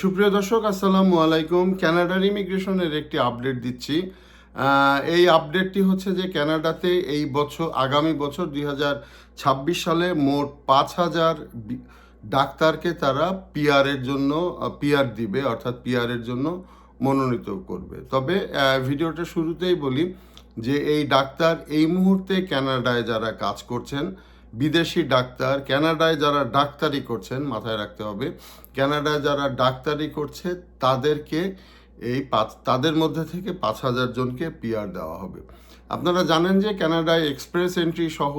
সুপ্রিয় দর্শক, আসসালামু আলাইকুম। কানাডার ইমিগ্রেশনের একটি আপডেট দিচ্ছি। এই আপডেটটি হচ্ছে যে কানাডাতে এই বছর, আগামী বছর দুই হাজার ছাব্বিশ সালে মোট পাঁচ হাজার ডাক্তারকে তারা পিআরের জন্য পিআর দিবে, অর্থাৎ পিআরের জন্য মনোনীত করবে। তবে ভিডিওটা শুরুতেই বলি যে এই ডাক্তার এই মুহূর্তে কানাডায় যারা কাজ করছেন বিদেশি ডাক্তার, কানাডায় যারা ডাক্তারি করছেন, মাথায় রাখতে হবে, কানাডায় যারা ডাক্তারি করছে, তাদেরকে এই পাঁচ, তাদের মধ্যে থেকে পাঁচ হাজার জনকে পিআর দেওয়া হবে। আপনারা জানেন যে ক্যানাডায় এক্সপ্রেস এন্ট্রি সহ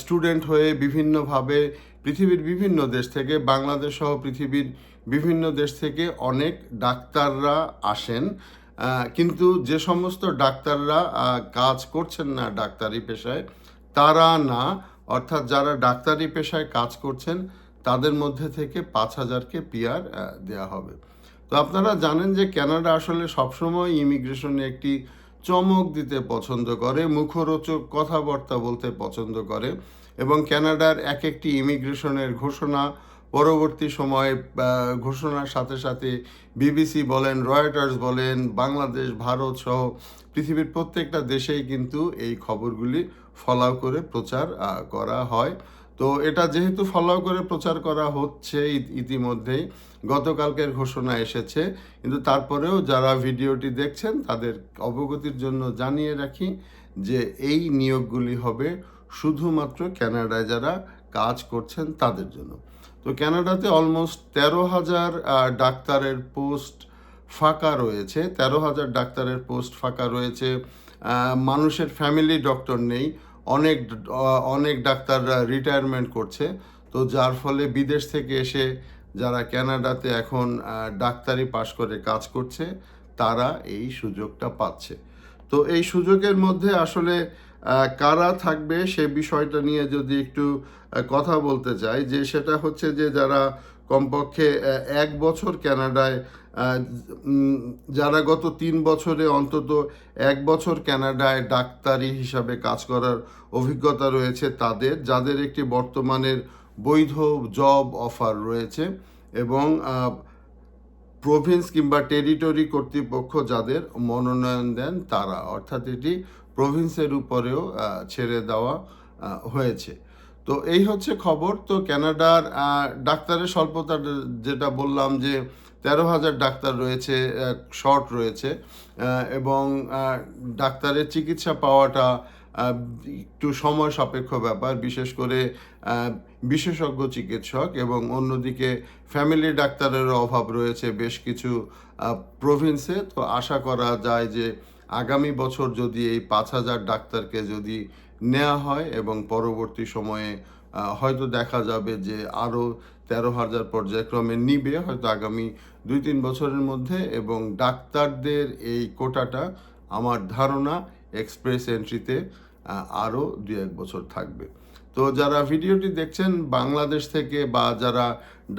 স্টুডেন্ট হয়ে বিভিন্নভাবে পৃথিবীর বিভিন্ন দেশ থেকে, বাংলাদেশ সহ পৃথিবীর বিভিন্ন দেশ থেকে অনেক ডাক্তাররা আসেন। কিন্তু যে সমস্ত ডাক্তাররা কাজ করছেন না ডাক্তারি পেশায়, তারা না। অর্থাৎ যারা ডাক্তারি পেশায় কাজ করছেন, তাদের মধ্যে থেকে পাঁচ হাজারকে পিআর দেওয়া হবে। তো আপনারা জানেন যে ক্যানাডা আসলে সবসময় ইমিগ্রেশনে একটি চমক দিতে পছন্দ করে, মুখরোচক কথাবার্তা বলতে পছন্দ করে এবং ক্যানাডার এক একটি ইমিগ্রেশনের ঘোষণা পরবর্তী সময়ে ঘোষণার সাথে সাথে বিবিসি বলেন রয়টার্স বলেন, বাংলাদেশ, ভারত সহ পৃথিবীর প্রত্যেকটা দেশেই কিন্তু এই খবরগুলি ফলাও করে প্রচার করা হয়। তো এটা যেহেতু ফলাও করে প্রচার করা হচ্ছে ইতিমধ্যেই, গতকালকের ঘোষণা এসেছে। কিন্তু তারপরেও যারা ভিডিওটি দেখছেন, তাদের অবগতির জন্য জানিয়ে রাখি যে এই নিয়োগগুলি হবে শুধুমাত্র কানাডায় যারা কাজ করছেন তাদের জন্য। তো কানাডাতে অলমোস্ট তেরো হাজার ডাক্তারের পোস্ট ফাঁকা রয়েছে, তেরো হাজার ডাক্তারের পোস্ট ফাঁকা রয়েছে। মানুষের ফ্যামিলি ডক্টর নেই, অনেক অনেক ডাক্তাররা রিটায়ারমেন্ট করছে। তো যার ফলে বিদেশ থেকে এসে যারা ক্যানাডাতে এখন ডাক্তারি পাশ করে কাজ করছে, তারা এই সুযোগটা পাচ্ছে। তো এই সুযোগের মধ্যে আসলে কারা থাকবে সে বিষয়টা নিয়ে যদি একটু কথা বলতে চাই, যে সেটা হচ্ছে যে যারা কমপক্ষে এক বছর ক্যানাডায় যারা গত তিন বছরে অন্তত এক বছর ক্যানাডায় ডাক্তারি হিসাবে কাজ করার অভিজ্ঞতা রয়েছে তাদের, যাদের একটি বর্তমানের বৈধ জব অফার রয়েছে এবং প্রভিন্স কিংবা টেরিটরি কর্তৃপক্ষ যাদের মনোনয়ন দেন তারা, অর্থাৎ এটি প্রভিন্সের উপরেও ছেড়ে দেওয়া হয়েছে। তো এই হচ্ছে খবর। তো ক্যানাডার ডাক্তারের স্বল্পতা যেটা বললাম যে, তেরো হাজার ডাক্তার রয়েছে শর্ট রয়েছে এবং ডাক্তারের চিকিৎসা পাওয়াটা একটু সময় সাপেক্ষ ব্যাপার। বিশেষ করে বিশেষজ্ঞ চিকিৎসক এবং অন্যদিকে ফ্যামিলি ডাক্তারেরও অভাব রয়েছে বেশ কিছু প্রভিন্সে তো আশা করা যায় যে আগামী বছর যদি এই পাঁচ হাজার ডাক্তারকে যদি নেওয়া হয় এবং পরবর্তী সময়ে হয়তো দেখা যাবে যে আরও তেরো হাজার পর্যায়ক্রমে নিবে, হয়তো আগামী দুই তিন বছরের মধ্যে এবং ডাক্তারদের এই কোটাটা আমার ধারণা এক্সপ্রেস এন্ট্রিতে আরও দু এক বছর থাকবে। তো যারা ভিডিওটি দেখছেন বাংলাদেশ থেকে বা যারা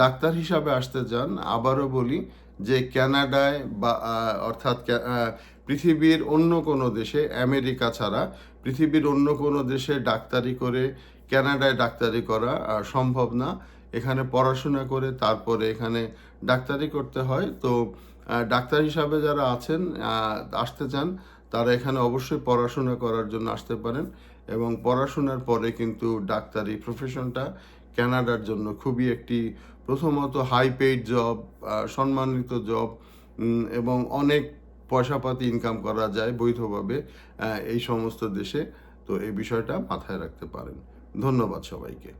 ডাক্তার হিসাবে আসতে চান, আবারও বলি যে ক্যানাডায় বা অর্থাৎ পৃথিবীর অন্য কোনো দেশে, আমেরিকা ছাড়া পৃথিবীর অন্য কোনো দেশে ডাক্তারি করে, কানাডায় ডাক্তারি করা সম্ভব না। এখানে পড়াশোনা করে তারপরে এখানে ডাক্তারি করতে হয়। তো ডাক্তার হিসাবে যারা আছেন আসতে চান, তারা এখানে অবশ্যই পড়াশোনা করার জন্য আসতে পারেন এবং পড়াশোনার পরে কিন্তু ডাক্তারি প্রফেশনটা কানাডার জন্য খুবই একটি প্রথমত হাই পেইড জব সম্মানিত জব এবং অনেক পয়সাপাতি ইনকাম করা যায় বৈধভাবে এই সমস্ত দেশে। তো এই বিষয়টা মাথায় রাখতে পারেন। ধন্যবাদ সবাইকে।